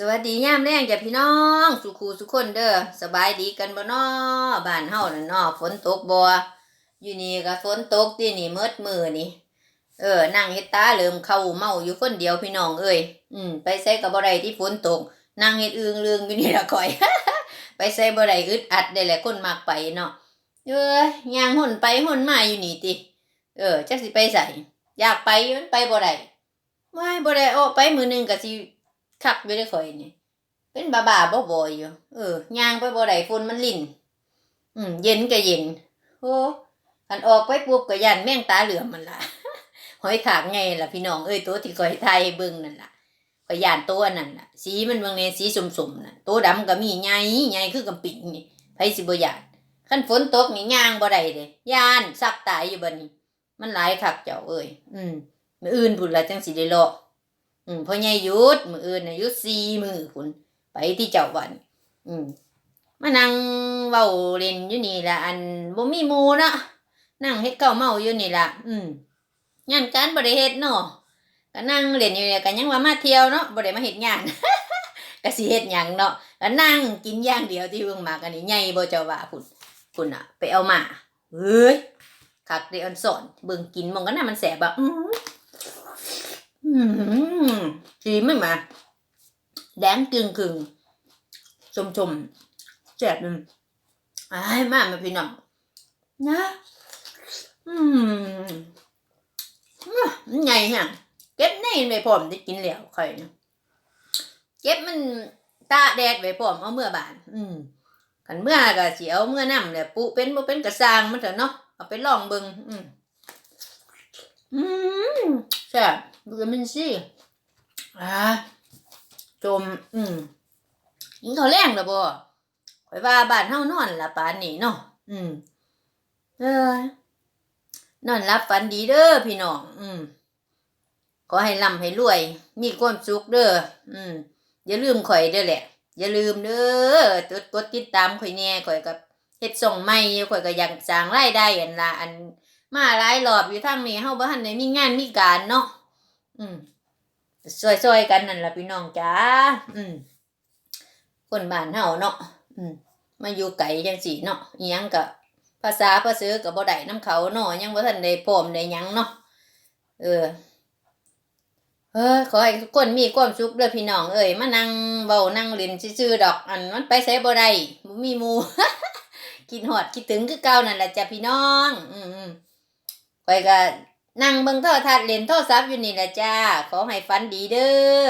สวัสดียามแรงจ้ะพี่น้อง สุขูสุคนเด้อสบายดีกันบ่นอบ้านเฮานั่นน้อฝนตกบ่อยู่นี่ก็ฝนตกที่นี่มืดมือนี่ เออนั่งเฮ็ดตาเหลิมเข้าเมาอยู่คนเดียวพี่น้องเอ้ยอืมไปใส่ก็บ่ได้ที่ฝนตกนั่งเฮ็ดอึงเรืองอยู่นี่ละข่อย ไปใส่บ่ได้อึดอัดได้แหละคนมักไปเนาะเอ้ยย่างหุ่นไปหุ่นมาอยู่นี่ติเออจักสิไปใส่อยากไปมันไปบ่ได้ไม่บ่ได้ออกไปมือหนึงก็สิ คักอยู่ได้ข่อยนี่ เป็นบ้าบ้าบ่บ่อยอยู่ เออย่างไปบ่ได้ฝนมันลิ่น อืม เย็นก็เย็น โอ้คันออกไปปุ๊บก็ยันแม่งตาเหลือมมันล่ะหอยขากไงล่ะพี่น้องเอ้ยตัวที่ข่อยไทยเบิ่งนั่นล่ะข่อยย่านตัวนั่นล่ะ สีมันเบิ่งในสีสมๆน่ะตัวดำก็มีใหญ่ใหญ่คือกำปิงนี่ไผสิบ่ย่านคันฝนตกนี่ย่างบ่ได้เด้ย่านซักตายอยู่บัดนี้ มันหลายคักเจ้าเอ้ยอืมมื้ออื่นพุ่นล่ะจังสิได้เลาะ อืมพ่อใหญ่ยุดมืออื่นน่ะยุดสี่มือคุณไปที่เจ้าวัน อืมมานั่งเว้าเล่นอยู่นี่ละอันบ่มีหมูเนาะนั่งเฮ็ดข้าวเมาอยู่นี่ละอืมงานการบ่ได้เฮ็ดเนาะก็นั่งเล่นอยู่เนี่ยก็ยังว่ามาเที่ยวเนาะบ่ได้มาเฮ็ดงานก็สิเฮ็ดหยังเนาะก็นั่งกินอย่างเดียวที่เบิ่งมากันนี่ใหญ่บ่เจ้าว่าพุ่นพุ่นน่ะ ไปเอามาเฮ้ยคักเดออนสอนเบิ่งกินมองกันน่ะมันแสบอะ ดีไม่มา แดงกึ่งกึ่งชมชมแจ็บนึงไอ้มามาพี่น้องนะ อืมนใหญ่ฮะเก็บในไปพร้อมได้กินแล้วค่อยนะเก็บมันตาแดดไว้พร้อมเอาเมื่อบาน อืมกันเมื่อก็สิเอาเมื่อน้ำเนี่ยปุเป็นบ่เป็นกระซางมันเถอะเนาะเอาไปลองเบิ่งอืมอืมแซ่ วิตามินซีอ่าจม อืมยิงเขาแรงล้วบ่ข่อยว่าบ้านเฮานอนละปานนี้เนาะอืม เออนอนรับฝันดีเด้อพี่น้อง อืมขอให้ร่ำให้รวย มีความสุขเด้ออืม อย่าลืมข่อยเด้อแหละ อย่าลืมเด้อกดกดติดตามข่อยแน่ข่อยกับเฮ็ดส่งใหม่อยู่ข่อยก็อยากสร้างรายได้อันละอัน มาหลายรอบอยู่ทางนี้เฮาบ่ทันได้มีงานมีการเนาะ อืมซอยๆกันนั่นล่ะพี่น้องจ้าอืมคนบ้านเฮาเนาะอืมมาอยู่ไกลจังสี่เนาะอิหยังก็ภาษาภาษาก็บ่ได้นํเขาเนาะยังบ่ทันได้พร้อมได้หยังเนาะเออเออขอให้ทุกคนมีความสุขเด้อพี่น้องเอ้ยมานั่งเว้านั่งเล่นซื่อๆดอกอันมันไปไสบ่ได้บ่มีหมู่คิดฮอดคิดถึงคือเก่านั่นแหละจ้ะพี่น้อง อืมๆไปก็ นั่งเบิ่งโทรทัศน์เล่นโทรศัพท์อยู่นี่แหละจ้า ขอให้ฝันดีเด้อ